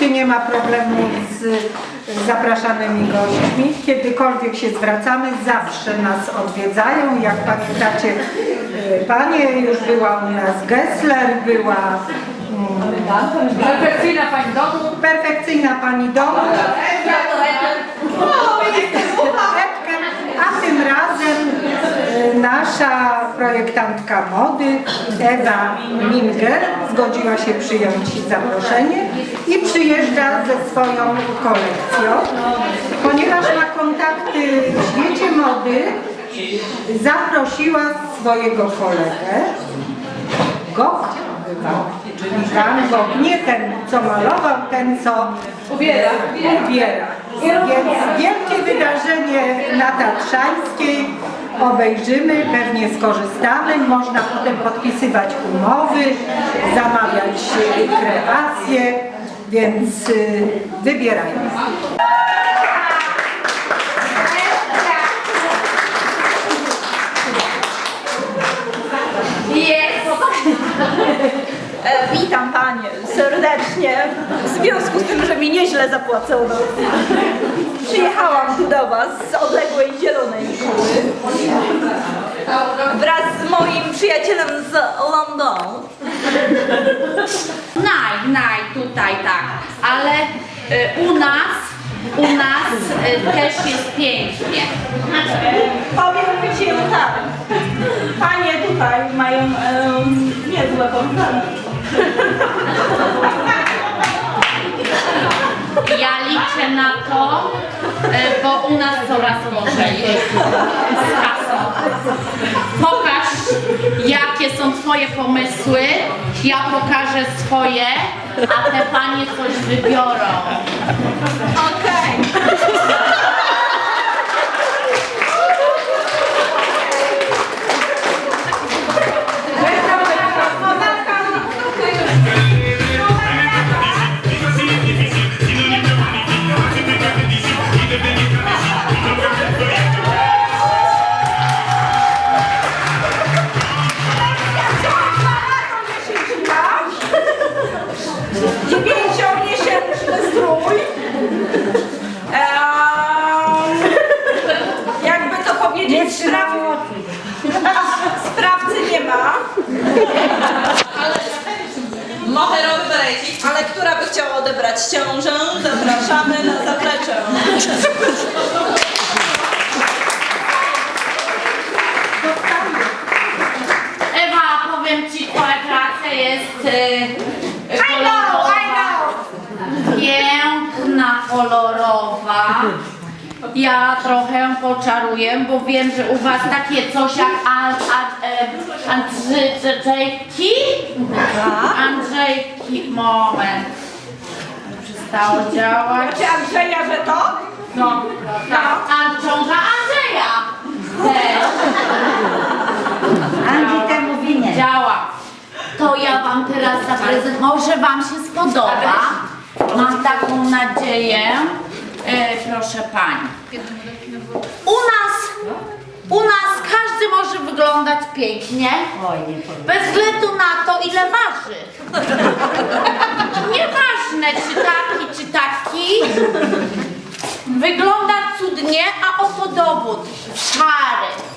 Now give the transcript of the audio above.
nigdy nie ma problemu z zapraszanymi gośćmi. Kiedykolwiek się zwracamy, zawsze nas odwiedzają. Jak pamiętacie, y, Panie, już była u nas Gessler, była Perfekcyjna pani domu. perfekcyjna Pani domu. A tym razem y, nasza projektantka mody Ewa Minger zgodziła się przyjąć zaproszenie i przyjeżdża ze swoją kolekcją. Ponieważ ma kontakty w świecie mody, zaprosiła swojego kolegę Gok, czyli Van Gogh, nie ten co malował, ten co Ubiera. ubiera. Więc wielkie wydarzenie na Tatrzańskiej obejrzymy, pewnie skorzystamy. Można potem podpisywać umowy, zamawiać y, kreacje, więc y, wybierajmy. Witam Panie serdecznie. W związku z tym, że mi nieźle zapłacono, przyjechałam tu do Was z odległej Zielonej Góry wraz z moim przyjacielem z Londonu. Naj, naj, tutaj tak, ale y, u nas, u nas y, też jest pięknie. Powiem Ci tak, Panie tutaj mają em, niezłe pomysły. U nas coraz gorzej z kasą. Pokaż, jakie są Twoje pomysły, ja pokażę swoje, a te panie coś wybiorą. Strój. Ehm, jakby to powiedzieć, spraw... sprawcy nie ma. Moherowy berecik. Ale która by chciała odebrać ciążę, zapraszamy na zaplecze. Ewa, powiem Ci, Twoja kreacja jest y, kolorowa. Piękna, kolorowa. Ja trochę poczaruję, bo wiem, że u Was takie coś jak an, an, e, Andrzejki? Andrzejki, moment. Przestało działać. Czy Andrzeja, że to? No, tak. A ciąża Andrzeja. Też. Andzi temu winien. Działa. To ja wam teraz zaprezentuję. Może wam się spodoba. Mam taką nadzieję. E, proszę pani. U nas, u nas każdy może wyglądać pięknie. Oj, nie powiem. Bez względu na to, ile waży. Nieważne, czy taki, czy taki. Wygląda cudnie, a oto dowód. Szary.